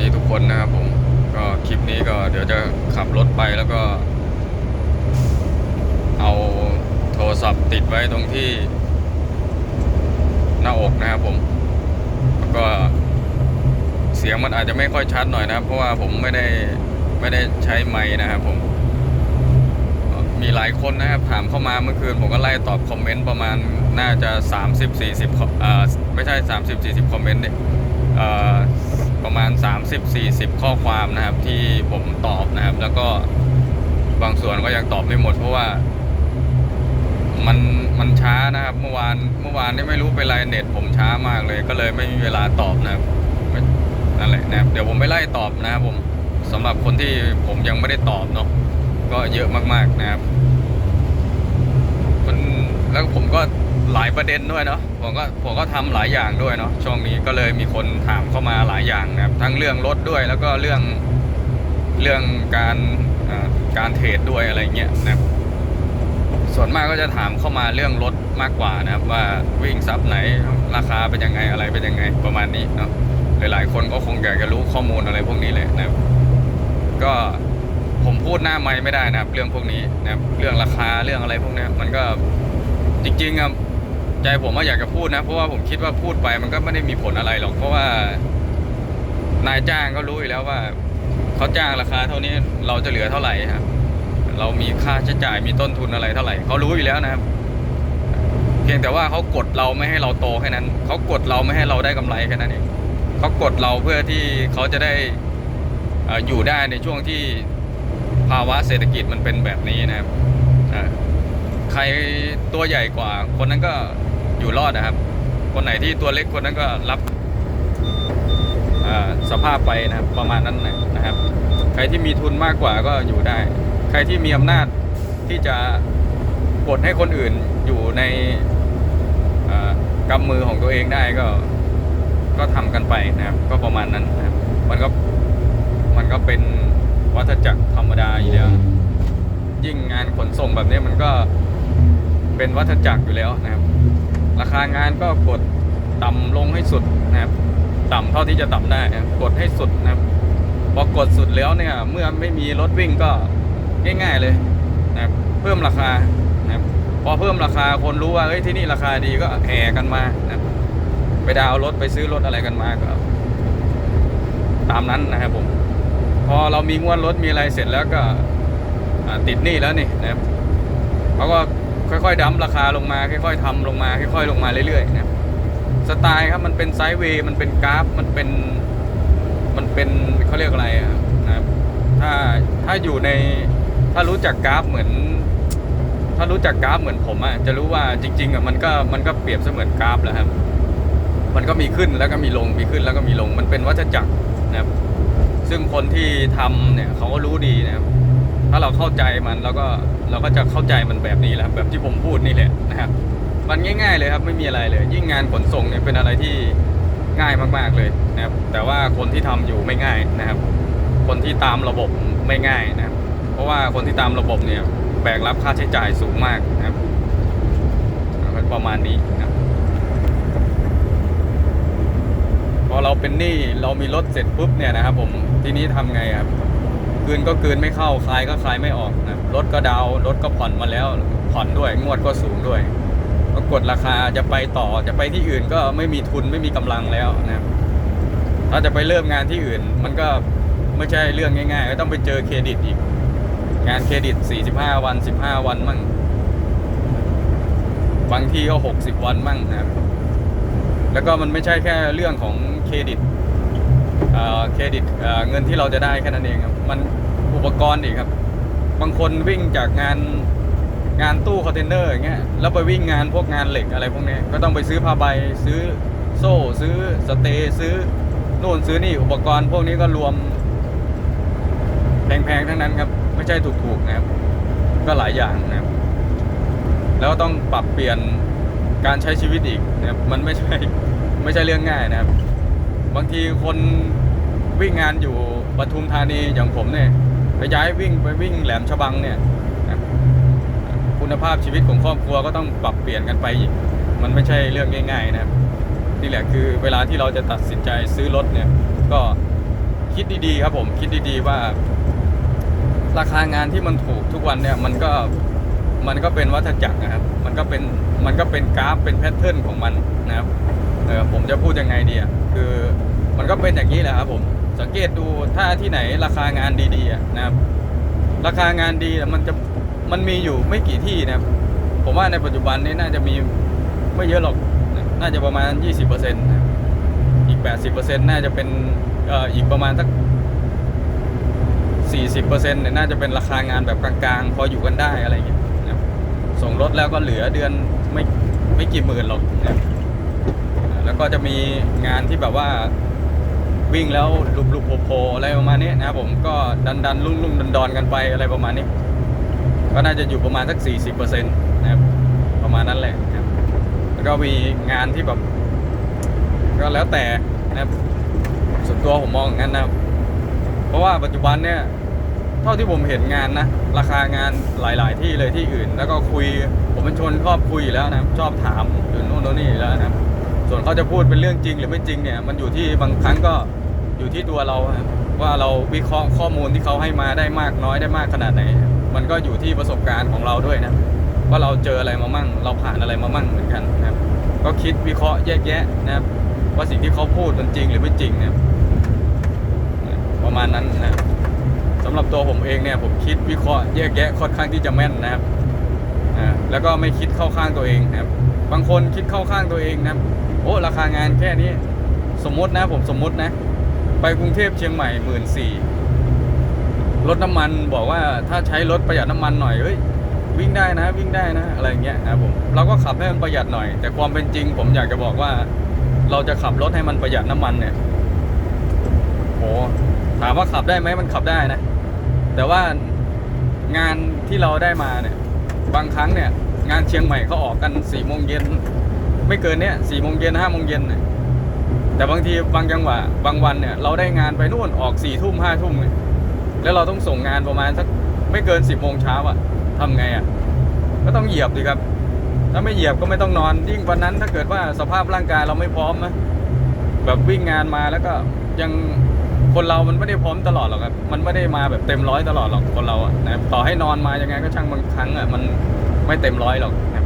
ดีทุกคนนะครับผมก็คลิปนี้ก็เดี๋ยวจะขับรถไปแล้วก็ เอาโทรศัพท์ติดไว้ตรงที่ หน้าอกนะครับผมแล้วก็เสียงมันอาจจะไม่ค่อยชัดหน่อยนะครับ เพราะว่าผมไม่ได้ไม่ได้ใช้ไม้นะครับผมมีหลายคนนะครับถามเข้ามาเมื่อคืน ผมก็ไล่ตอบคอมเมนต์ประมาณน่าจะ 30 40เอ่อไม่ใช่ 30 40 คอมเมนต์เนี่ยเอ่อ ประมาณ 30 40 ข้อความนะครับ ที่ผมตอบนะครับ แล้วก็บางส่วนก็ยังตอบไม่หมด เพราะว่า มันมันช้านะครับ เมื่อวานเมื่อวานนี่ไม่รู้เป็นไรเน็ตผมช้ามากเลย ก็เลยไม่มีเวลาตอบนะครับนั่นแหละนะครับเดี๋ยวผมไปไล่ตอบนะครับผมสำหรับคนที่ผมยังไม่ได้ตอบเนาะก็เยอะมากๆนะครับ มันแล้วผมก็ หลายประเด็นด้วยเนาะผมก็ผมก็ทำหลายอย่างด้วยเนาะช่วงนี้ก็เลยมีคนถามเข้ามาหลายอย่างนะครับ ทั้งเรื่องรถด้วยแล้วก็เรื่องเรื่องการการเทรดด้วยอะไรเงี้ยนะครับ ส่วนมากก็จะถามเข้ามาเรื่องรถมากกว่านะครับ ว่าวิ่งซับไหนราคาเป็นยังไงอะไรเป็นยังไงประมาณนี้เนาะหลายๆคนก็คงอยากจะรู้ข้อมูลอะไรพวกนี้เลยนะครับ ก็ผมพูดหน้าไม้ไม่ได้นะครับ เรื่องพวกนี้นะครับเรื่องราคาเรื่องอะไรพวกนี้มันก็จริงๆอะ ใจผมว่าอยากจะพูดนะ เพราะว่าผมคิดว่าพูดไปมันก็ไม่ได้มีผลอะไรหรอก เพราะว่านายจ้างก็รู้อยู่แล้วว่าเขาจ้างราคาเท่านี้เราจะเหลือเท่าไหร่ครับเรามีค่าใช้จ่ายมีต้นทุนอะไรเท่าไหร่เขารู้อยู่แล้วนะครับเพียงแต่ว่าเขากดเราไม่ให้เราโตแค่นั้นเขากดเราไม่ให้เราได้กำไรแค่นั้นเองเขากดเราเพื่อที่เขาจะได้ออยู่ได้ในช่วงที่ภาวะเศรษฐกิจมันเป็นแบบนี้นะครับใครตัวใหญ่กว่า คนนั้นก็ อยู่รอดนะครับ คนไหนที่ตัวเล็กคนนั้นก็รับสภาพไปนะครับประมาณนั้นนะครับ ใครที่มีทุนมากกว่าก็อยู่ได้ ใครที่มีอำนาจที่จะกดให้คนอื่นอยู่ในกำมือของตัวเองได้ก็ก็ทำกันไปนะครับ ก็ประมาณนั้นนะครับมันก็มันก็เป็นวัฏจักรธรรมดาอยู่แล้วยิ่งงานขนส่งแบบนี้มันก็เป็นวัฏจักรอยู่แล้วนะครับ ราคางานก็กดต่ำลงให้สุดนะครับต่ำเท่าที่จะต่ำได้กดให้สุดนะครับพอกดสุดแล้วเนี่ย เมื่อไม่มีรถวิ่งก็ง่าย ๆเลยนะครับเพิ่มราคานะครับพอเพิ่มราคาคนรู้ว่าเอ้ยที่นี่ราคาดีก็แห่กันมานะไปดาวรถไปซื้อรถอะไรกันมาก็ตามนั้นนะครับผม พอเรามีงวดรถมีอะไรเสร็จแล้วก็ติดหนี้แล้วนี่นะครับเขาก็ ค่อยๆดั้มราคาลงมาค่อยๆทำลงมาค่อยๆลงมาเรื่อยๆนะสไตล์ครับมันเป็นไซด์เวย์มันเป็นกราฟมันเป็นมันเป็นเขาเรียกอะไรอะนะครับถ้าถ้าอยู่ในถ้ารู้จักกราฟเหมือน ถ้ารู้จักกราฟเหมือนผมอะจะรู้ว่าจริงๆอะมันก็มันก็เปรียบเสมือนกราฟแหละครับ มันก็มีขึ้นแล้วก็มีลงมีขึ้นแล้วก็มีลงมันเป็นวัฏจักรนะครับซึ่งคนที่ทำเนี่ยเขาก็รู้ดีนะครับ ถ้าเราเข้าใจมันเราก็เราก็จะเข้าใจมันแบบนี้แหละครับแบบที่ผมพูดนี่แหละนะครับมันง่าย ๆ เลยครับไม่มีอะไรเลย ยิ่งงานขนส่งเนี่ยเป็นอะไรที่ง่ายมากๆเลยนะครับ แต่ว่าคนที่ทำอยู่ไม่ง่ายนะครับ คนที่ตามระบบไม่ง่ายนะครับ เพราะว่าคนที่ตามระบบเนี่ยแบกรับค่าใช้จ่ายสูงมากนะครับประมาณนี้นะครับพอเราเป็นหนี้เรามีรถเสร็จปุ๊บเนี่ยนะครับ ผมทีนี้ทำไงครับ คืนก็คืนไม่เข้าคลายก็คลายไม่ออกนะรถก็ดาวรถก็ผ่อนมาแล้ว ผ่อนด้วยงวดก็สูงด้วยก็กดราคาจะไปต่อจะไปที่อื่นก็ไม่มีทุนไม่มีกำลังแล้วนะถ้าจะไปเริ่มงานที่อื่น มันก็ไม่ใช่เรื่องง่าย ๆ ก็ต้องไปเจอเครดิตอีก งานเครดิต 45 วัน 15 วันมั่งบางที่ก็ 60 วันมั่งนะครับแล้วก็มันไม่ใช่แค่เรื่องของเครดิตเครดิตเอ่อเงินที่เราจะได้แค่นั้นเองครับมัน อุปกรณ์อีกครับ บางคนวิ่งจากงานงานตู้คอนเทนเนอร์อย่างเงี้ยแล้วไปวิ่งงานพวกงานเหล็กอะไรพวกนี้ก็ต้องไปซื้อผ้าใบซื้อโซ่ ซื้อสเตย์ซื้อโน่นซื้อนี่อุปกรณ์พวกนี้ก็รวมแพงๆทั้งนั้นครับ ไม่ใช่ถูกๆนะครับ ก็หลายอย่างนะครับ แล้วต้องปรับเปลี่ยนการใช้ชีวิตอีกนะครับมันไม่ใช่ไม่ใช่เรื่องง่ายนะครับ บางทีคนวิ่งงานอยู่ปทุมธานีอย่างผมเนี่ย ไปย้ายวิ่งไปวิ่งแหลมฉบังเนี่ยคุณภาพชีวิตของครอบครัวก็ต้องปรับเปลี่ยนกันไปอีก มันไม่ใช่เรื่องง่าย ๆ นะครับนี่แหละคือเวลาที่เราจะตัดสินใจซื้อรถเนี่ย ก็คิดคิดดีๆครับผมคิดดีๆว่า ราคางานที่มันถูกทุกวันเนี่ย มันก็มันก็เป็นวัฏจักรนะครับ มันก็เป็นมันก็เป็นกราฟเป็นแพทเทิร์นของมันนะครับเออผมจะพูดยังไงดีอะคือมันก็เป็นอย่างนี้แหละครับผม สังเกตดูถ้าที่ไหนราคางานดีๆนะครับ ราคางานดีมันจะมันมีอยู่ไม่กี่ที่นะครับ ผมว่าในปัจจุบันนี้น่าจะมีไม่เยอะหรอกน่าจะประมาณ 20%นะครับอีก 80%น่าจะเป็นอีกประมาณสัก40%เนี่ยน่าจะเป็นราคางานแบบกลางๆ พออยู่กันได้อะไรเงี้ยนะส่งรถแล้วก็เหลือเดือนไม่ไม่กี่หมื่นหรอกนะครับแล้วก็จะมีงานที่แบบว่า วิ่งแล้วลุบลุบโผล่ๆอะไรประมาณนี้นะครับผมก็ดันดันๆลุ่งลุ่งดอนดอนๆกันไปอะไรประมาณนี้ ก็น่าจะอยู่ประมาณสัก 40%นะครับประมาณนั้นแหละนะครับแล้วก็มีงานที่แบบก็แล้วแต่นะครับส่วนตัวผมมองอย่างนั้นนะครับ เพราะว่าปัจจุบันเนี่ยเท่าที่ผมเห็นงานนะ ราคางานหลาย ๆ ที่เลยที่อื่น แล้วก็คุยผมเป็นชนชอบคุยอยู่แล้วนะชอบถามอยู่นู่นนู่นนี่แล้วนะส่วนเขาจะพูดเป็นเรื่องจริงหรือไม่จริงเนี่ย มันอยู่ที่บางครั้งก็ อยู่ที่ตัวเราครับว่าเราวิเคราะห์ข้อมูลที่เขาให้มาได้มากน้อยได้มากขนาดไหน มันก็อยู่ที่ประสบการณ์ของเราด้วยนะว่าเราเจออะไรมามั่ง เราผ่านอะไรมามั่งเหมือนกันนะครับ ก็คิดวิเคราะห์แยกแยะนะครับ ว่าสิ่งที่เขาพูดมันจริงหรือไม่จริงนะครับประมาณนั้นนะครับสำหรับตัวผมเองเนี่ยผมคิดวิเคราะห์แยกแยะค่อนข้างที่จะแม่นนะครับอ่าแล้วก็ไม่คิดเข้าข้างตัวเองนะครับ บางคนคิดเข้าข้างตัวเองนะครับโอ้ราคางานแค่นี้ สมมตินะผมสมมตินะ ไปกรุงเทพเชียงใหม่หมื่นสี่รถน้ำมันบอกว่าถ้าใช้รถประหยัดน้ำมันหน่อยเฮ้ยวิ่งได้นะ วิ่งได้นะ อะไรอย่างเงี้ยนะผมเราก็ขับให้มันประหยัดหน่อย แต่ความเป็นจริง ผมอยากจะบอกว่า เราจะขับรถให้มันประหยัดน้ำมันเนี่ยโหถามว่าขับได้ไหมมันขับได้นะ แต่ว่างานที่เราได้มาเนี่ย บางครั้งเนี่ย งานเชียงใหม่เขาออกกันสี่โมงเย็นไม่เกินเนี้ยสี่โมงเย็นห้าโมงเย็นเนี่ย แต่บางทีบางจังหวะบางวันเนี่ยเราได้งานไปนู่นออกสี่ทุ่มห้าทุ่มเนี่ยแล้วเราต้องส่งงานประมาณสักไม่เกินสิบโมงเช้าอะทำไงอะก็ต้องเหยียบดีครับ ถ้าไม่เหยียบก็ไม่ต้องนอนยิ่งวันนั้นถ้าเกิดว่าสภาพร่างกายเราไม่พร้อมนะแบบวิ่งงานมาแล้วก็ยังคนเรามันไม่ได้พร้อมตลอดหรอกครับ มันไม่ได้มาแบบเต็มร้อยตลอดหรอกคนเราอะนะต่อให้นอนมายังไงก็ช่างบางครั้งอะมันไม่เต็มร้อยหรอกนะ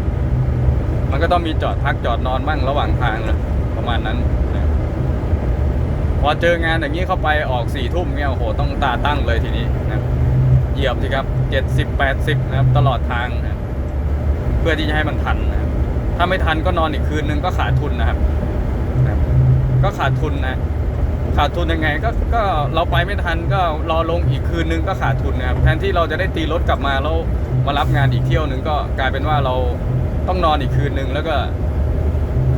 มันก็ต้องมีจอดพักจอดนอนบ้างระหว่างทางนะประมาณนั้น พอเจองานอย่างนี้เข้าไปออกสี่ทุ่มเงี้ยโอ้โหต้องตาตั้งเลยทีนี้นะเหยียบสิครับเจ็ดสิบแปดสิบนะครับ ตลอดทางนะเพื่อที่จะให้มันทันนะครับถ้าไม่ทันก็นอนอีกคืนนึงก็ขาดทุนนะครับนะครับก็ขาดทุนนะขาดทุนยังไงก็ก็เราไปไม่ทันก็รอลงอีกคืนนึงก็ขาดทุนนะครับแทนที่เราจะได้ตีรถกลับมาแล้วมารับงานอีกเที่ยวหนึ่งก็กลายเป็นว่าเราต้องนอนอีกคืนนึงแล้วก็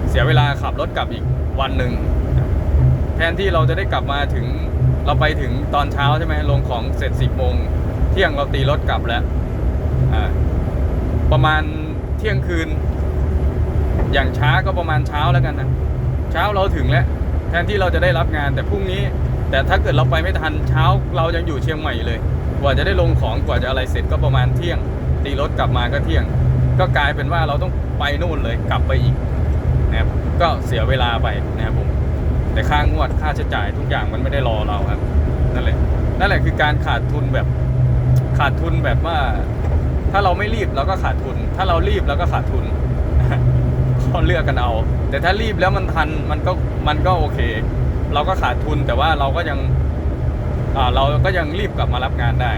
เสียเวลาขับรถกลับอีกวันหนึ่ง แทนที่เราจะได้กลับมาถึงเราไปถึงตอนเช้าใช่ไหมลงของเสร็จสิบโมงเที่ยงเราตีรถกลับแล้วประมาณเที่ยงคืน อย่างช้าก็ประมาณเช้าแล้วกันนะเช้าเราถึงแล้วแทนที่เราจะได้รับงานแต่พรุ่งนี้ แต่ถ้าเกิดเราไปไม่ทันเช้าเรายังอยู่เชียงใหม่เลย กว่าจะได้ลงของกว่าจะอะไรเสร็จก็ประมาณเที่ยง ตีรถกลับมาก็เที่ยง ก็กลายเป็นว่าเราต้องไปนู่นเลยกลับไปอีกนะครับก็เสียเวลาไปนะครับผม แต่ค่างวดค่าใช้จ่ายทุกอย่างมันไม่ได้รอเราครับนั่นแหละนั่นแหละคือการขาดทุนแบบขาดทุนแบบว่า ถ้าเราไม่รีบเราก็ขาดทุน ถ้าเรารีบเราก็ขาดทุนก็เลือกกันเอา แต่ถ้ารีบแล้วมันทันมันก็มันก็โอเค เราก็ขาดทุนแต่ว่าเราก็ยังอ่าเราก็ยังรีบกลับมารับงานได้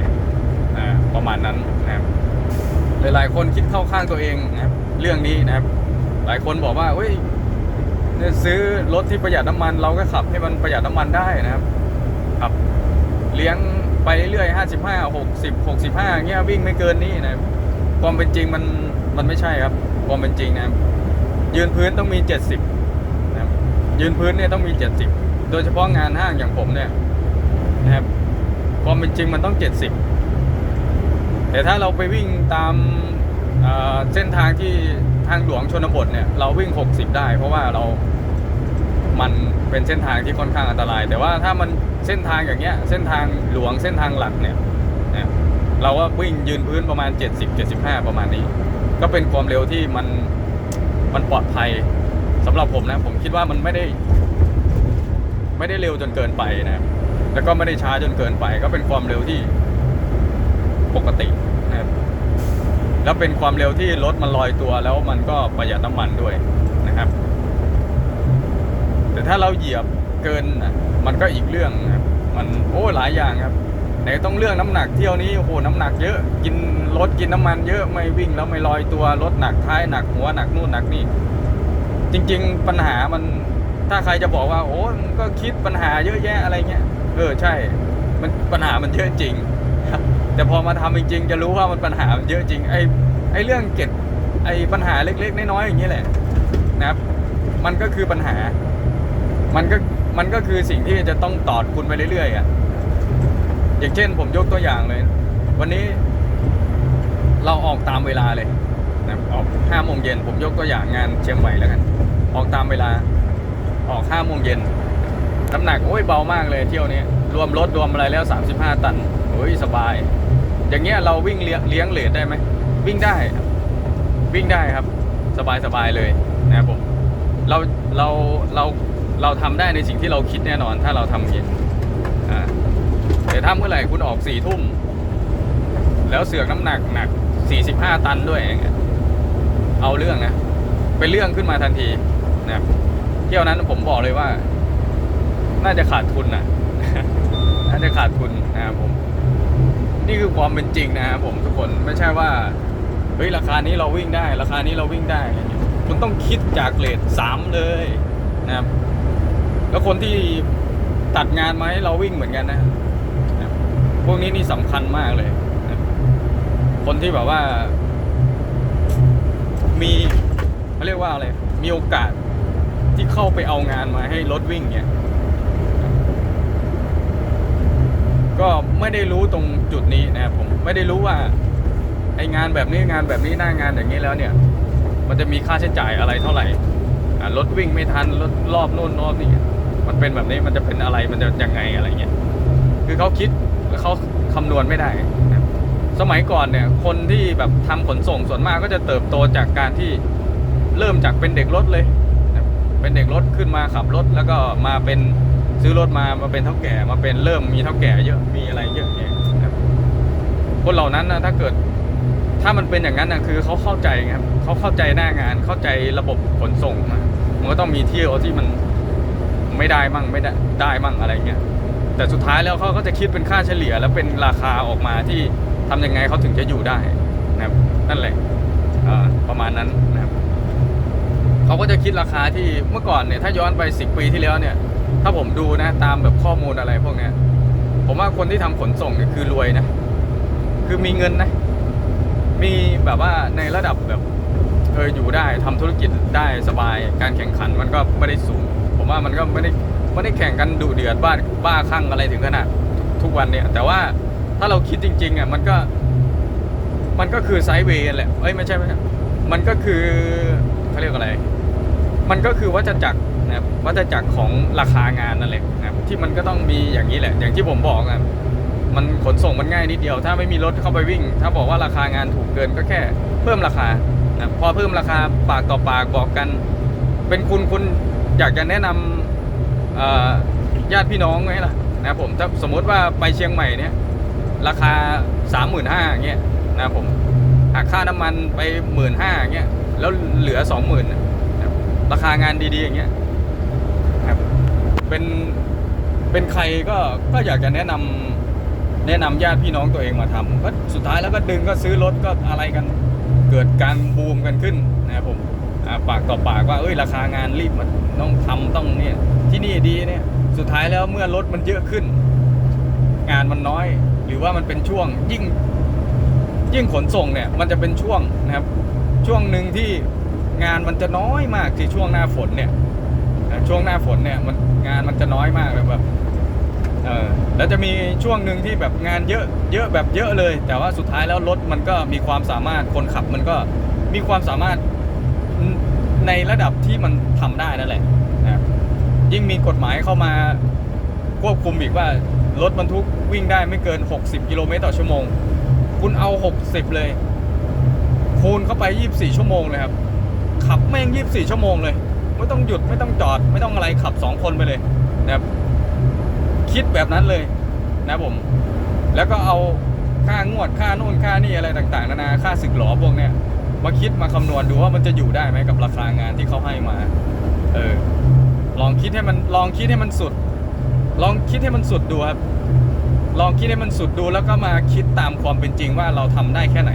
ประมาณนั้นนะครับหลายๆคนคิดเข้าข้างตัวเองนะครับเรื่องนี้นะครับ หลายคนบอกว่าเฮ้ย ซื้อรถที่ประหยัดน้ำมัน เราก็ขับให้มันประหยัดน้ำมันได้นะครับขับเลี้ยงไปเรื่อยห้าสิบห้าหกสิบหกสิบห้าเงี้ยวิ่งไม่เกินนี้นะความเป็นจริงมันมันไม่ใช่ครับ ความเป็นจริงนะยืนพื้นต้องมีเจ็ดสิบนะครับยืนพื้นเนี่ยต้องมีเจ็ดสิบโดยเฉพาะงานห้างอย่างผมเนี่ยนะครับ ความเป็นจริงมันต้องเจ็ดสิบแต่ถ้าเราไปวิ่งตามเอ่อเส้นทางที่ ทางหลวงชนบทเนี่ยเราวิ่งหกสิบได้ เพราะว่าเรา มันเป็นเส้นทางที่ค่อนข้างอันตราย แต่ว่าถ้ามันเส้นทางอย่างเงี้ย เส้นทางหลวงเส้นทางหลักเนี่ยนะเราว่าวิ่งยืนพื้นประมาณ 70 75 ประมาณนี้ ก็เป็นความเร็วที่มันมันปลอดภัยสำหรับผมนะผมคิดว่ามันไม่ได้ ไม่ได้เร็วจนเกินไปนะแล้วก็ไม่ได้ช้าจนเกินไป ก็เป็นความเร็วที่ปกติ แล้วเป็นความเร็วที่รถมันลอยตัวแล้วมันก็ประหยัดน้ำมันด้วยนะครับ แต่ถ้าเราเหยียบเกินน่ะมันก็อีกเรื่องครับมันโอ้หลายอย่างครับไหนต้องเรื่องน้ำหนักเที่ยวนี้โอ้โหน้ำหนักเยอะ กินรถกินน้ำมันเยอะไม่วิ่งแล้วไม่ลอยตัวรถหนักท้ายหนักหัวหนักนู่นหนักนี่ จริง ๆปัญหามันถ้าใครจะบอกว่า โอ้ก็คิดปัญหาเยอะแยะอะไรเงี้ยเออใช่ มันปัญหามันเยอะจริง แต่พอมาทำจริงๆจะรู้ว่ามันปัญหามันเยอะจริงไอ้ไอ้เรื่องเก็บไอ้ปัญหาเล็ก ๆ น้อยๆอย่างนี้แหละนะครับ มันก็คือปัญหา มันก็มันก็คือสิ่งที่จะต้องตอดคุณไปเรื่อยๆอะอย่างเช่น ผมยกตัวอย่างเลย วันนี้เราออกตามเวลาเลยนะครับออกห้าโมงเย็นผมยกตัวอย่างงานเชียงใหม่แล้วกัน ออกตามเวลาออกห้าโมงเย็นน้ำหนักโอ้ยเบามากเลยเที่ยวนี้รวมรถรวมอะไรแล้ว 35 ตันโอ้ยสบาย อย่างเงี้ยเราวิ่งเลี้ยงเลี้ยงเลทได้ไหมวิ่งได้วิ่งได้ครับ สบายสบายเลยนะครับผมเราเราเราเราทำได้ในสิ่งที่เราคิดแน่นอนถ้าเราทำอย่างนี้อ่าแต่ถ้าเมื่อไหร่คุณออกสี่ทุ่มแล้วเสือกน้ำหนักหนัก45ตันด้วยอย่างเงี้ยเอาเรื่องนะเป็นเรื่องขึ้นมาทันทีนะครับเที่ยวนั้นผมบอกเลยว่า น่าจะขาดทุนนะน่าจะขาดทุนนะครับผม นี่คือความเป็นจริงนะครับผมทุกคนไม่ใช่ว่าเฮ้ยราคานี้เราวิ่งได้ ราคานี้เราวิ่งได้อะไรเงี้ยคุณต้องคิดจากเลทสามเลยนะครับ แล้วคนที่ตัดงานมาให้เราวิ่งเหมือนกันนะพวกนี้นี่สำคัญมากเลยครับคนที่แบบว่า มีเขาเรียกว่าอะไร มีโอกาสที่เข้าไปเอางานมาให้รถวิ่งเนี่ย ก็ไม่ได้รู้ตรงจุดนี้นะครับผมไม่ได้รู้ว่าไองานแบบนี้งานแบบนี้หน้างานอย่างนี้แล้วเนี่ย มันจะมีค่าใช้จ่ายอะไรเท่าไหร่รถวิ่งไม่ทันรถรอบนู่นรอบนี่มันเป็นแบบนี้มันจะเป็นอะไรมันจะยังไงอะไรเงี้ยคือเขาคิดแล้วเขาคำนวณไม่ได้นะสมัยก่อนเนี่ยคนที่แบบทำขนส่งส่วนมากก็จะเติบโตจากการที่เริ่มจากเป็นเด็กรถเลยนะเป็นเด็กรถขึ้นมาขับรถแล้วก็มาเป็น ซื้อรถมามาเป็นเท่าแก่มาเป็นเริ่มมีเท่าแก่เยอะมีอะไรเยอะแยะนะครับคนเหล่านั้นนะถ้าเกิดถ้ามันเป็นอย่างนั้นนะคือเขาเข้าใจครับเขาเข้าใจหน้างานเข้าใจระบบขนส่งนะมันก็ต้องมีเที่ยวที่มันไม่ได้มั่งไม่ได้ได้มั่งอะไรเงี้ยแต่สุดท้ายแล้วเขาก็จะคิดเป็นค่าเฉลี่ย แล้วเป็นราคาออกมาที่ทำยังไงเขาถึงจะอยู่ได้นะครับนั่นแหละประมาณนั้นนะครับเขาก็จะคิดราคาที่เมื่อก่อนเนี่ยถ้าย้อนไปสิปีที่แล้วเนี่ย ถ้าผมดูนะตามแบบข้อมูลอะไรพวกเนี้ย ผมว่าคนที่ทำขนส่งเนี่ยคือรวยนะ คือมีเงินนะ มีแบบว่าในระดับแบบเอออยู่ได้ทำธุรกิจได้สบาย การแข่งขันมันก็ไม่ได้สูง ผมว่ามันก็ไม่ได้ไม่ได้แข่งกันดุเดือดบ้าบ้าคลั่งอะไรถึงขนาดทุกวันเนี่ย แต่ว่าถ้าเราคิดจริง ๆอะมันก็ มันก็คือไซด์เวย์แหละเอ้ยไม่ใช่ไม่ใช่มันก็คือเขาเรียกอะไร มันก็คือวัฏจักร นะครับวัฏจักรของราคางานนั่นแหละนะครับที่มันก็ต้องมีอย่างนี้แหละ อย่างที่ผมบอกนะมันขนส่งมันง่ายนิดเดียว ถ้าไม่มีรถเข้าไปวิ่ง ถ้าบอกว่าราคางานถูกเกินก็แค่เพิ่มราคานะพอเพิ่มราคาปากต่อปากบอกกัน เป็นคุณคุณอยากจะแนะนำญาติพี่น้องไหมล่ะนะผมถ้าสมมติว่าไปเชียงใหม่เนี่ยราคาสามหมื่นห้าเงี้ยนะผมหักค่าน้ำมันไปหมื่นห้าเงี้ยแล้วเหลือสองหมื่นนะราคางานดีๆอย่างเงี้ย เป็นเป็นใครก็ก็อยากจะแนะนำแนะนำญาติพี่น้องตัวเองมาทำก็สุดท้ายแล้วก็ดึงก็ซื้อรถก็อะไรกันเกิดการบูมกันขึ้นนะครับผมาปากต่อปากว่าเอ้ยราคางานรีบมันต้องทำต้องเนี่ยที่นี่ดีเนี่ยสุดท้ายแล้วเมื่อรถมันเยอะขึ้น งานมันน้อย หรือว่ามันเป็นช่วงยิ่งยิ่งขนส่งเนี่ยมันจะเป็นช่วงนะครับช่วงหนึ่งที่งานมันจะน้อยมากที่ช่วงหน้าฝนเนี่ย นะช่วงหน้าฝนเนี่ยมันงานมันจะน้อยมากเลยแบบเออแล้วจะมีช่วงหนึ่งที่แบบงานเยอะเยอะแบบเยอะเลย แต่ว่าสุดท้ายแล้วรถมันก็มีความสามารถคนขับมันก็มีความสามารถในระดับที่มันทำได้นั่นแหละนะยิ่งมีกฎหมายเข้ามาควบคุมอีกว่ารถบรรทุกวิ่งได้ไม่เกิน 60 กิโลเมตรต่อชั่วโมง คุณเอา 60 เลย คูณเข้าไป 24 ชั่วโมงเลยครับ ขับแม่ง 24 ชั่วโมงเลย ไม่ต้องหยุดไม่ต้องจอด ไม่ต้องอะไรขับ2คนไปเลยนะครับคิดแบบนั้นเลยนะผม แล้วก็เอาค่างวดค่าโน่นค่านี่อะไรต่างๆนานาค่าสึกหลอพวกเนี้ยมาคิดมาคำนวณดูว่ามันจะอยู่ได้ไหมกับราคางานที่เขาให้มา เออ ลองคิดให้มันลองคิดให้มันสุด ลองคิดให้มันสุดดูครับ ลองคิดให้มันสุดดูแล้วก็มาคิดตามความเป็นจริงว่าเราทำได้แค่ไหน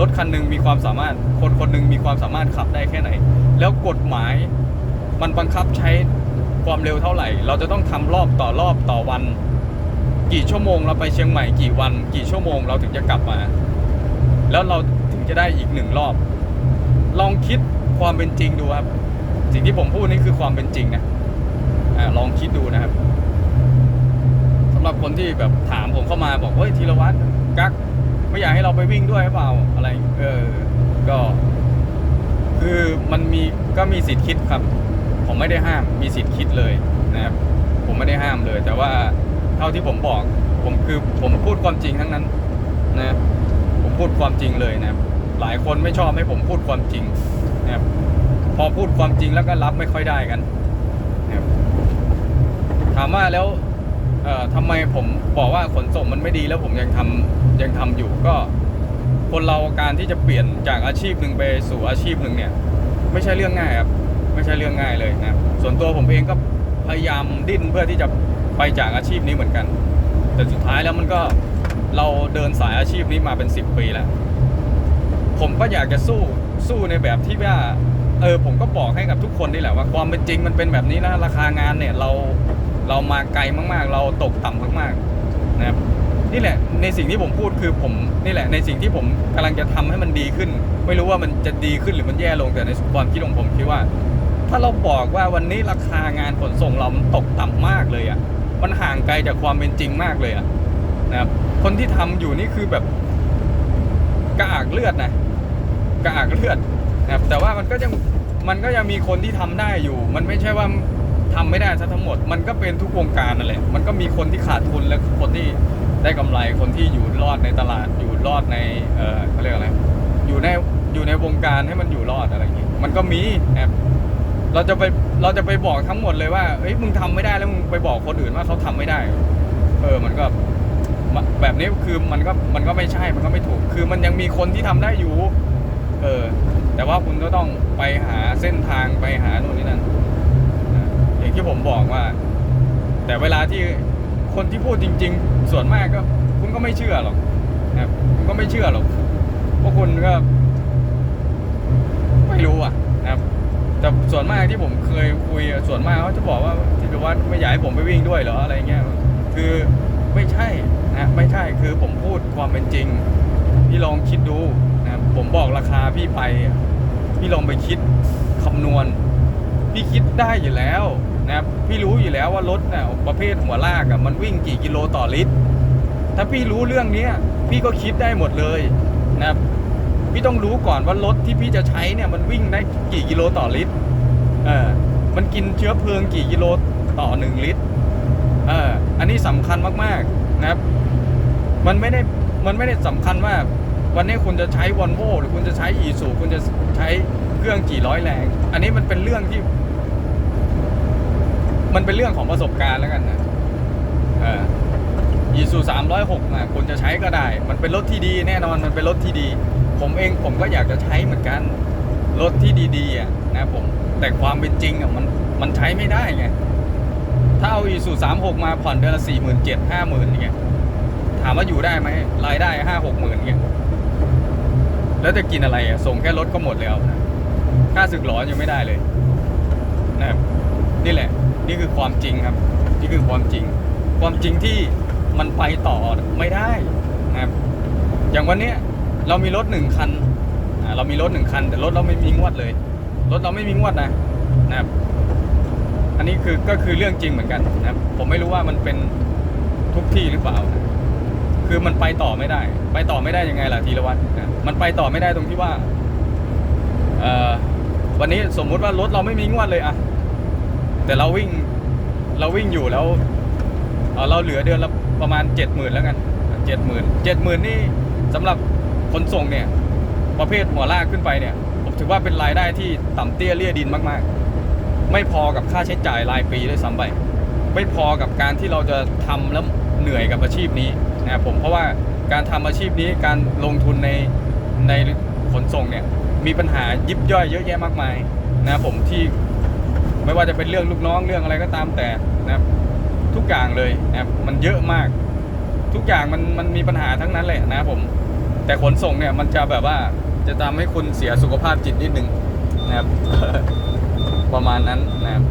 รถคันหนึ่งมีความสามารถ คนคนหนึ่งมีความสามารถขับได้แค่ไหน แล้วกฎหมายมันบังคับใช้ความเร็วเท่าไหร่ เราจะต้องทำรอบต่อรอบต่อวัน กี่ชั่วโมงเราไปเชียงใหม่กี่วัน กี่ชั่วโมงเราถึงจะกลับมา แล้วเราถึงจะได้อีกหนึ่งรอบ ลองคิดความเป็นจริงดูครับ สิ่งที่ผมพูดนี่คือความเป็นจริงนะอลองคิดดูนะครับสำหรับคนที่แบบถามผมเข้ามาบอกเฮ้ยธีรวัตรกั๊ก ไม่อยากให้เราไปวิ่งด้วยหรือเปล่าอะไรเออก็ คือมันมีก็มีสิทธิ์คิดครับ ผมไม่ได้ห้ามมีสิทธิ์คิดเลยนะครับ ผมไม่ได้ห้ามเลย แต่ว่าเท่าที่ผมบอก ผมคือผมพูดความจริงทั้งนั้นนะผมพูดความจริงเลยนะครับหลายคนไม่ชอบให้ผมพูดความจริงนะครับพอพูดความจริงแล้วก็รับไม่ค่อยได้กันนะครับถามว่าแล้วเอ่อทำไมผมบอกว่าขนส่งมันไม่ดีแล้วผมยังทำ ยังทำอยู่ก็คนเราการที่จะเปลี่ยนจากอาชีพหนึ่งไปสู่อาชีพหนึ่งเนี่ย ไม่ใช่เรื่องง่ายครับไม่ใช่เรื่องง่ายเลยนะครับส่วนตัวผมเองก็พยายามดิ้นเพื่อที่จะไปจากอาชีพนี้เหมือนกัน แต่สุดท้ายแล้วมันก็เราเดินสายอาชีพนี้มาเป็นสิบปีแล้ว ผมก็อยากจะสู้สู้ในแบบที่ว่าเออผมก็บอกให้กับทุกคนนี่แหละว่าความเป็นจริงมันเป็นแบบนี้นะราคางานเนี่ยเราเรามาไกลมากๆ เราตกต่ำมากๆนะครับ นี่แหละในสิ่งที่ผมพูดคือผมนี่แหละในสิ่งที่ผมกำลังจะทำให้มันดีขึ้น ไม่รู้ว่ามันจะดีขึ้นหรือมันแย่ลงแต่ในความคิดของผมคิดว่า ถ้าเราบอกว่าวันนี้ราคางานขนส่งเรามันตกต่ำมากเลยอะ่ะมันห่างไกลจากความเป็นจริงมากเลยอะ่ะนะครับคนที่ทำอยู่นี่คือแบบกระอักเลือดนะกระอักเลือดนะครับแต่ว่ามันก็ยังมันก็ยังมีคนที่ทำได้อยู่ มันไม่ใช่ว่าทำไม่ได้ซะทั้งหมด มันก็เป็นทุกวงการนั่นแหละ มันก็มีคนที่ขาดทุนและคนที่ ได้กำไรคนที่อยู่รอดในตลาดอยู่รอดในเออเขาเรียกอะไร อยู่ในอยู่ในวงการให้มันอยู่รอดอะไรอย่างงี้ยมันก็มีนะครับเราจะไปเราจะไปบอกทั้งหมดเลยว่าเอ้ยมึงทำไม่ได้แล้วมึงไปบอกคนอื่นว่าเขาทำไม่ได้ เออมันก็แบบนี้คือมันก็มันก็ไม่ใช่มันก็ไม่ถูก คือมันยังมีคนที่ทำได้อยู่ เออ แต่ว่าคุณก็ต้องไปหาเส้นทางไปหาโน่นนี่นั่นอย่างที่ผมบอกว่า แต่เวลาที่ คนที่พูดจริง ๆ ส่วนมากก็ คุณก็ไม่เชื่อหรอกนะครับคุณก็ไม่เชื่อหรอกเพราะคุณก็ ไม่รู้อะนะครับ แต่ส่วนมากที่ผมเคยคุยส่วนมากเขาจะบอกว่าที่ว่าไม่อยากให้ผมไปวิ่งด้วยเหรออะไรเงี้ยคือไม่ใช่นะไม่ใช่คือผมพูดความเป็นจริงพี่ลองคิดดูนะผมบอกราคาพี่ไปพี่ลองไปคิดคำนวณ พี่คิดได้อยู่แล้ว นะครับพี่รู้อยู่แล้วว่ารถน่ะประเภทหัวลากอะมันวิ่งกี่กิโลต่อลิตร ถ้าพี่รู้เรื่องเนี้ยพี่ก็คิดได้หมดเลยนะครับพี่ต้องรู้ก่อนว่ารถที่พี่จะใช้เนี่ยมันวิ่งได้กี่กิโลต่อลิตรเออมันกินเชื้อเพลิงกี่กิโลต่อหนึ่งลิตรเอออันนี้สำคัญมากๆนะครับ มันไม่ได้มันไม่ได้สำคัญว่าวันนี้คุณจะใช้วอลโวหรือคุณจะใช้อีซูคุณจะใช้เครื่องกี่ร้อยแรง อันนี้มันเป็นเรื่องที่ มันเป็นเรื่องของประสบการณ์แล้วกันนะเอออีซูสามร้อยหกอะคุณจะใช้ก็ได้ มันเป็นรถที่ดีแน่นอนมันเป็นรถที่ดี ผมเองผมก็อยากจะใช้เหมือนกัน รถที่ดีๆอะนะผมแต่ความเป็นจริงอะมันมันใช้ไม่ได้ไงถ้าเอาอีซูสามหกมาผ่อนเดือนละสี่หมื่นเจ็ดห้าหมื่นอย่างเงี้ยถามว่าอยู่ได้ไหมรายได้ห้าหกหมื่นเงี้ยแล้วจะกินอะไรอะส่งแค่รถก็หมดแล้วนะค่าสึกหลอนยังไม่ได้เลยนะครับนี่แหละ นี่คือความจริงครับ นี่คือความจริง ความจริงที่มันไปต่อไม่ได้นะครับ อย่างวันนี้เรามีรถหนึ่งคันเรามีรถหนึ่งคัน แต่รถเราไม่มีงวดเลย รถเราไม่มีงวดนะนะครับ อันนี้คือก็คือเรื่องจริงเหมือนกันนะครับ ผมไม่รู้ว่ามันเป็นทุกที่หรือเปล่านะคือมันไปต่อไม่ได้ ไปต่อไม่ได้ยังไงล่ะธีรวัตรนะมันไปต่อไม่ได้ตรงที่ว่าวันนี้สมมุติว่ารถเราไม่มีงวดเลยอะ แต่เราวิ่งเราวิ่งอยู่แล้วเอ่อเราเหลือเดือนละประมาณเจ็ดหมื่นแล้วกันเจ็ดหมื่นเจ็ดหมื่นนี่สำหรับขนส่งเนี่ย ประเภทหัวลากขึ้นไปเนี่ยผมถือว่าเป็นรายได้ที่ต่ำเตี้ยเลี่ยดินมากๆ ไม่พอกับค่าใช้จ่ายรายปีด้วยซ้ำไปไม่พอกับการที่เราจะทำแล้วเหนื่อยกับอาชีพนี้นะครับผมเพราะว่าการทำอาชีพนี้การลงทุนในในขนส่งเนี่ยมีปัญหายิบย่อยเยอะแยะมากมายนะครับผมที่ ไม่ว่าจะเป็นเรื่องลูกน้องเรื่องอะไรก็ตามแต่นะครับ ทุกอย่างเลยนะครับมันเยอะมาก ทุกอย่างมันมันมีปัญหาทั้งนั้นเลยนะครับผม แต่ขนส่งเนี่ยมันจะแบบว่าจะทำให้คุณเสียสุขภาพจิตนิดนึงนะครับ ประมาณนั้นนะครับ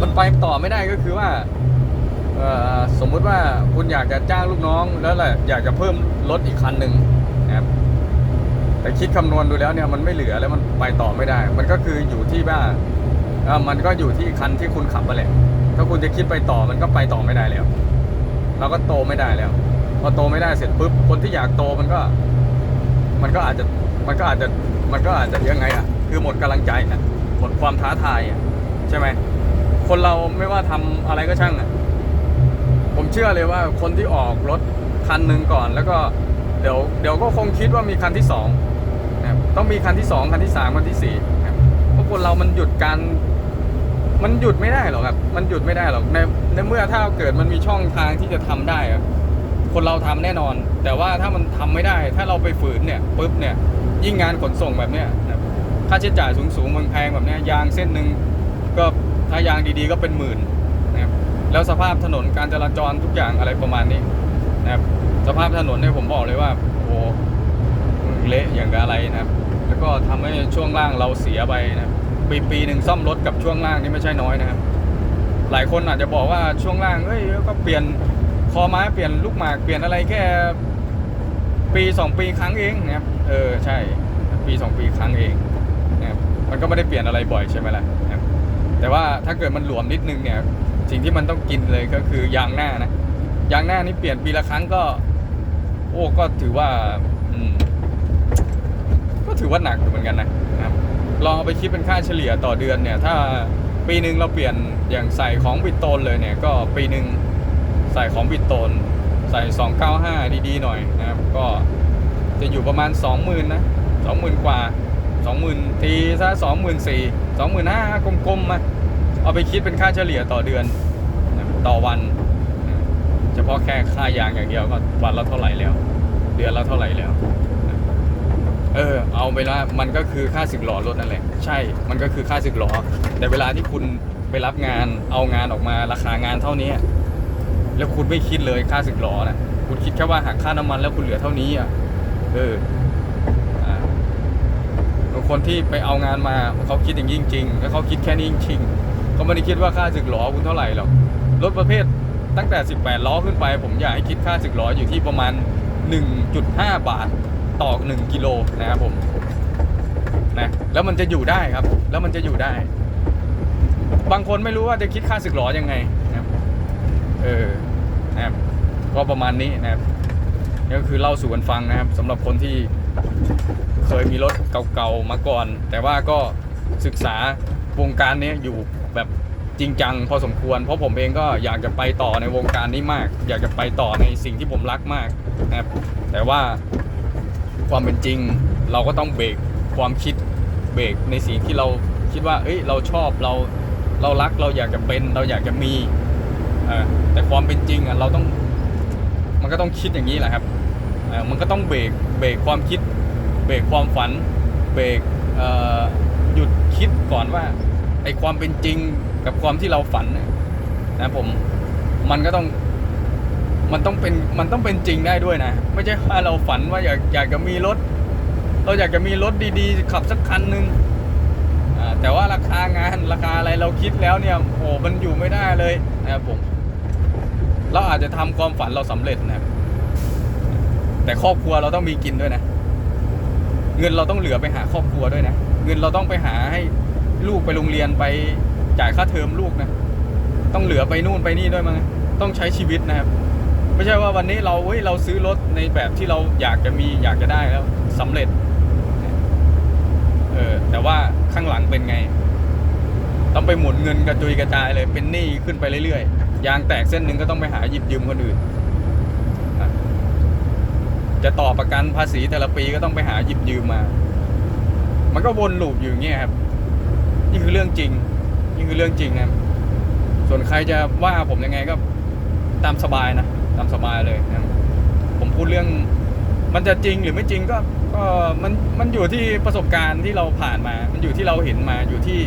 มันไปต่อไม่ได้ก็คือว่าสมมุติว่าคุณอยากจะจ้างลูกน้องแล้วแหละอยากจะเพิ่มรถอีกคันหนึ่งนะครับ แต่คิดคำนวณดูแล้วเนี่ยมันไม่เหลือแล้วมันไปต่อไม่ได้ มันก็คืออยู่ที่ว่า มันก็อยู่ที่คันที่คุณขับมาแหละถ้าคุณจะคิดไปต่อมันก็ไปต่อไม่ได้แล้วเราก็โตไม่ได้แล้ว พอโตไม่ได้เสร็จปุ๊บคนที่อยากโตมันก็ มันก็อาจจะมันก็อาจจะมันก็อาจจะยังไงอะ คือหมดกำลังใจอะหมดความท้าทายอะใช่ไหมคนเราไม่ว่าทำอะไรก็ช่างอะผมเชื่อเลยว่าคนที่ออกรถคันหนึ่งก่อน แล้วก็เดี๋ยวเดี๋ยวก็คงคิดว่ามีคันที่สองต้องมีคันที่สองคันที่สามคันที่สี่เพราะคนเรามันหยุดการ มันหยุดไม่ได้หรอกครับ มันหยุดไม่ได้หรอกในในเมื่อถ้าเกิดมันมีช่องทางที่จะทำได้อะคนเราทำแน่นอน แต่ว่าถ้ามันทำไม่ได้ ถ้าเราไปฝืนเนี่ยปุ๊บเนี่ย ยิ่งงานขนส่งแบบเนี้ยค่าใช้จ่ายสูงสูงๆแพงแบบเนี้ยยางเส้นหนึ่งก็ถ้ายางดีๆก็เป็นหมื่นนะครับแล้วสภาพถนนการจราจรทุกอย่างอะไรประมาณนี้นะครับสภาพถนนเนี่ยผมบอกเลยว่าโอ้เละอย่างกับอะไรนะครับ แล้วก็ทำให้ช่วงล่างเราเสียไปนะครับ ปีปีหนึ่งซ่อมรถกับช่วงล่างนี่ไม่ใช่น้อยนะครับ หลายคนอาจจะบอกว่าช่วงล่างเอ้ยก็เปลี่ยนคอไม้เปลี่ยนลูกหมากเปลี่ยนอะไรแค่ปีสองปีครั้งเองนะครับ เออใช่ ปีสองปีครั้งเองนะครับมันก็ไม่ได้เปลี่ยนอะไรบ่อยใช่ไหมล่ะนะครับแต่ว่าถ้าเกิดมันหลวมนิดนึงเนี่ยสิ่งที่มันต้องกินเลยก็คือยางหน้านะยางหน้านี่เปลี่ยนปีละครั้งก็ โอ้ก็ถือว่าอืมก็ถือว่าหนักอยู่เหมือนกันนะนะครับ ลองเอาไปคิดเป็นค่าเฉลี่ยต่อเดือนเนี่ย ถ้าปีหนึ่งเราเปลี่ยนอย่างใส่ของบิดโตนเลยเนี่ย ก็ปีหนึ่งใส่ของบิดโตนใส่ 295 ดีๆหน่อยนะครับ ก็จะอยู่ประมาณ 20,000นะ20,000 กว่า 20,000 ทีซะ24,000 25,000กลมๆมาเอาไปคิดเป็นค่าเฉลี่ยต่อเดือนนะต่อวัน เฉพาะแค่ค่ายางอย่างเดียวก็วันละเท่าไหร่แล้ว เดือนละเท่าไหร่แล้ว เออเอาไปละมันก็คือค่าสึกหล่อรถนั่นแหละ ใช่ มันก็คือค่าสึกหล่อแต่เวลาที่คุณไปรับงานเอางานออกมาราคางานเท่านี้ แล้วคุณไม่คิดเลยค่าสึกหล่อนะคุณคิดแค่ว่าหักค่าน้ำมันแล้วคุณเหลือเท่านี้อะเออบางคนที่ไปเอางานมาเขาคิดอย่างนี้จริงๆแล้วเขาคิดแค่นี้จริงๆเขาไม่ได้คิดว่าค่าสึกหล่อคุณเท่าไหร่หรอกรถประเภทตั้งแต่ 18 ล้อขึ้นไป ผมอยากให้คิดค่าสึกหล่ออยู่ที่ประมาณ 1.5 บาท ต่อ1กิโลนะครับผมนะแล้วมันจะอยู่ได้ครับ แล้วมันจะอยู่ได้ บางคนไม่รู้ว่าจะคิดค่าสึกหรอยังไงนะครับเออนะครับก็ประมาณนี้นะครับนี่ก็คือเล่าสู่กันฟังนะครับสำหรับคนที่เคยมีรถเก่าๆมาก่อน แต่ว่าก็ศึกษาวงการนี้อยู่แบบจริงจังพอสมควร เพราะผมเองก็อยากจะไปต่อในวงการนี้มาก อยากจะไปต่อในสิ่งที่ผมรักมากนะครับแต่ว่า ความเป็นจริง เราก็ต้องเบรกความคิดเบรกในสิ่งที่เราคิดว่า เอ้ย เราชอบเราเรารักเราอยากจะเป็นเราอยากจะมีแต่ความเป็นจริงอะเราต้องมันก็ต้องคิดอย่างนี้แหละครับมันก็ต้องเบรกเบรกความคิด เบรกความฝัน เบรกหยุดคิดก่อนว่าไอความเป็นจริงกับความที่เราฝันนะผมมันก็ต้อง มันต้องเป็นมันต้องเป็นจริงได้ด้วยนะ ไม่ใช่ว่าเราฝันว่าอยากอยากจะมีรถ เราอยากจะมีรถดีๆ ขับสักคันหนึ่งแต่ว่าราคางานราคาอะไรเราคิดแล้วเนี่ยโอ้มันอยู่ไม่ได้เลยนะครับผม เราอาจจะทำความฝันเราสำเร็จนะครับแต่ครอบครัวเราต้องมีกินด้วยนะ เงินเราต้องเหลือไปหาครอบครัวด้วยนะ เงินเราต้องไปหาให้ลูกไปโรงเรียนไปจ่ายค่าเทอมลูกนะ ต้องเหลือไปนู่นไปนี่ด้วยมั้งต้องใช้ชีวิตนะครับ ไม่ใช่ว่าวันนี้เราเฮ้ยเราซื้อรถในแบบที่เราอยากจะมีอยากจะได้แล้วสำเร็จเออแต่ว่าข้างหลังเป็นไง ต้องไปหมุนเงินกระจุยกระจายเลยเป็นหนี้ขึ้นไปเรื่อยๆยางแตกเส้นหนึ่งก็ต้องไปหาหยิบยืมคนอื่น จะต่อประกันภาษีแต่ละปีก็ต้องไปหาหยิบยืมมา มันก็วนลูปอยู่อย่างเงี้ยครับนี่คือเรื่องจริงนี่คือเรื่องจริงนะครับส่วนใครจะว่าผมยังไงก็ตามสบายนะ ตามสบายเลยนะผมพูดเรื่องมันจะจริงหรือไม่จริงก็ก็มันมันอยู่ที่ประสบการณ์ที่เราผ่านมา มันอยู่ที่เราเห็นมาอยู่ที่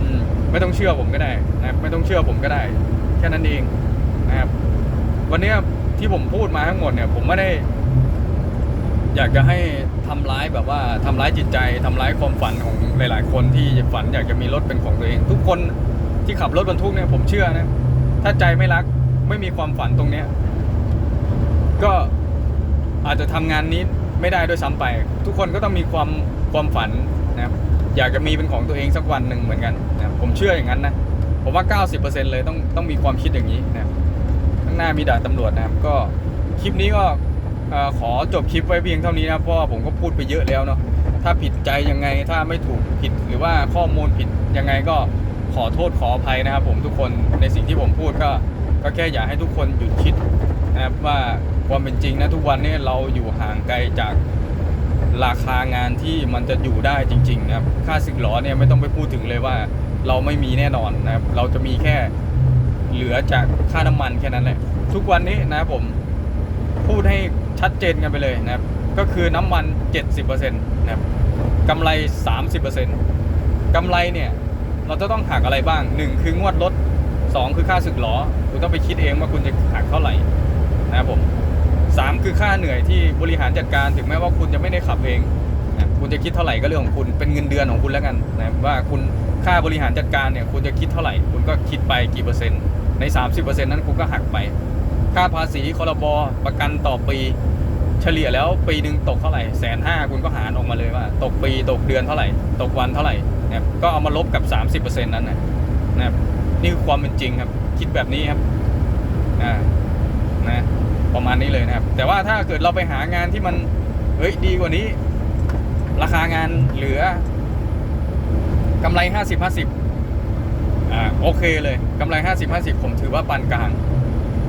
อืมไม่ต้องเชื่อผมก็ได้นะครับไม่ต้องเชื่อผมก็ได้ แค่นั้นเองนะครับ วันเนี้ยที่ผมพูดมาทั้งหมดเนี่ย ผมไม่ได้ อยากจะให้ทำร้ายแบบว่าทำร้ายจิตใจทำร้ายความฝันของหลาย ๆ คนที่ฝันอยากจะมีรถเป็นของตัวเอง ทุกคนที่ขับรถบรรทุกเนี่ยผมเชื่อนะ ถ้าใจไม่รัก ไม่มีความฝันตรงเนี้ยก็อาจจะทำงานนี้ไม่ได้ด้วยซ้ำไป ทุกคนก็ต้องมีความความฝันนะครับอยากจะมีเป็นของตัวเองสักวันหนึ่งเหมือนกันนะผมเชื่ออย่างนั้นนะผมว่า 90%เลยต้องต้องมีความคิดอย่างนี้นะครับข้างหน้ามีด่านตำรวจนะครับก็คลิปนี้ก็ขอจบคลิปไว้เพียงเท่านี้นะเพราะผมก็พูดไปเยอะแล้วเนาะถ้าผิดใจยังไงถ้าไม่ถูกผิดหรือว่าข้อมูลผิดยังไงก็ขอโทษขออภัยนะครับผมทุกคนในสิ่งที่ผมพูดก็ ก็แค่อยากให้ทุกคนหยุดคิดนะครับว่าความเป็นจริงนะทุกวันนี้เราอยู่ห่างไกลจากราคางานที่มันจะอยู่ได้จริงๆนะครับค่าสิกล้อเนี่ยไม่ต้องไปพูดถึงเลยว่า เราไม่มีแน่นอนนะครับเราจะมีแค่เหลือจากค่าน้ำมันแค่นั้นแหละทุกวันนี้นะครับผมพูดให้ชัดเจนกันไปเลยนะครับ ก็คือน้ำมัน 70%นะครับกำไร 30%กำไรเนี่ยเราจะต้องหักอะไรบ้าง 1 คืองวดรถ 2 คือค่าสึกล้อคุณต้องไปคิดเองว่าคุณจะหักเท่าไหร่นะครับผม3คือค่าเหนื่อยที่บริหารจัดการถึงแม้ว่าคุณจะไม่ได้ขับเองนะคุณจะคิดเท่าไหร่ก็เรื่องของคุณเป็นเงินเดือนของคุณแล้วกันนะครับว่าคุณค่าบริหารจัดการเนี่ยคุณจะคิดเท่าไหร่ คุณก็คิดไปกี่เปอร์เซ็นต์ใน 30%นั้นคุณก็หักไป ค่าภาษีคอรบประกันต่อปี เฉลี่ยแล้วปีหนึ่งตกเท่าไหร่แสนห้าคุณก็หารออกมาเลยว่า ตกปีตกเดือนเท่าไหร่ ตกวันเท่าไหร่นะก็เอามาลบกับ 30%นั้นนะนะครับ นี่คือความเป็นจริงครับ คิดแบบนี้ครับอ่านะประมาณนี้เลยนะครับ แต่ว่าถ้าเกิดเราไปหางานที่มันเฮ้ยดีกว่านี้ ราคางานเหลือกำไร 50 50อ่าโอเคเลยกำไร 50 50 ผมถือว่าปานกลาง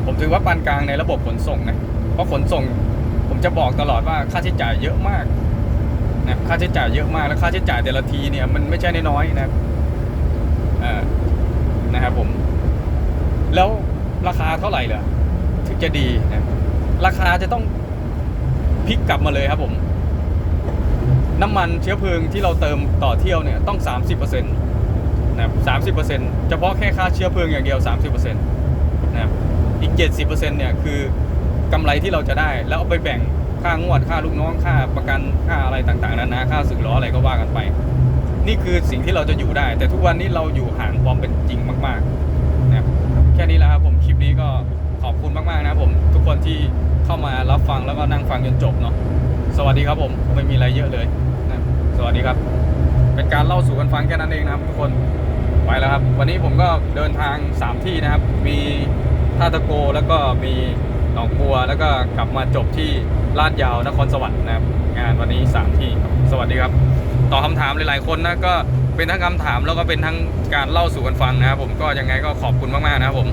ผมถือว่าปานกลางในระบบขนส่งนะเพราะขนส่ง ผมจะบอกตลอดว่าค่าใช้จ่ายเยอะมากนะค่าใช้จ่ายเยอะมากแล้วค่าใช้จ่ายแต่ละทีเนี่ยมันไม่ใช่น้อยๆนะครับอ่า นะครับผม แล้วราคาเท่าไหร่เหรอถึงจะดีนะราคาจะต้องพลิกกลับมาเลยครับผม น้ำมันเชื้อเพลิงที่เราเติมต่อเที่ยวเนี่ยต้อง 30%นะครับ 30%เฉพาะแค่ค่าเชื้อเพลิงอย่างเดียว 30%นะครับอีก 70%เนี่ยคือกำไรที่เราจะได้ แล้วเอาไปแบ่งค่างวดค่าลูกน้องค่าประกันค่าอะไรต่างๆนานาค่าสึกล้ออะไรก็ว่ากันไป นี่คือสิ่งที่เราจะอยู่ได้ แต่ทุกวันนี้เราอยู่ห่างความเป็นจริงมากๆนะครับแค่นี้แหละครับผมคลิปนี้ก็ขอบคุณมากๆนะผมทุกคนที่เข้ามารับฟังแล้วก็นั่งฟังจนจบเนาะสวัสดีครับผมไม่มีอะไรเยอะเลยนะสวัสดีครับ เป็นการเล่าสู่กันฟังแค่นั้นเองนะครับทุกคนไปแล้วครับ วันนี้ผมก็เดินทาง 3 ที่นะครับ มีท่าตะโกแล้วก็มีหนองบัวแล้วก็กลับมาจบที่ลาดยาวนครสวรรค์นะครับ งานวันนี้ 3 ที่ครับสวัสดีครับ ตอบคำถามหลายๆคนนะก็เป็นทั้งคำถามแล้วก็เป็นทั้งการเล่าสู่กันฟังนะครับผมก็ยังไงก็ขอบคุณมากๆนะครับผม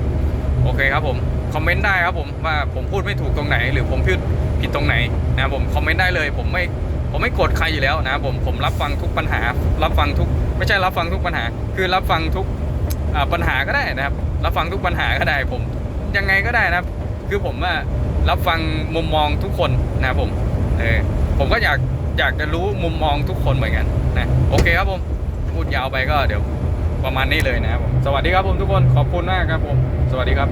โอเคครับผมคอมเมนต์ได้ครับผมว่าผมพูดไม่ถูกตรงไหน หรือผมพูดผิดตรงไหนนะครับผมคอมเมนต์ได้เลย ผมไม่ผมไม่กดใครอยู่แล้วนะครับผมผมรับฟังทุกปัญหา รับฟังทุก ไม่ใช่รับฟังทุกปัญหา คือรับฟังทุกปัญหาก็ได้นะครับ รับฟังทุกปัญหาก็ได้ผมยังไงก็ได้นะครับ คือผมว่ารับฟังมุมมองทุกคนนะครับผมเออผมก็อยาก อยากจะรู้มุมมองทุกคนเหมือนกันนะโอเคครับผมพูดยาวไปก็เดี๋ยวประมาณนี้เลยนะครับผมสวัสดีครับผมทุกคนขอบคุณมากครับผม สวัสดีครับ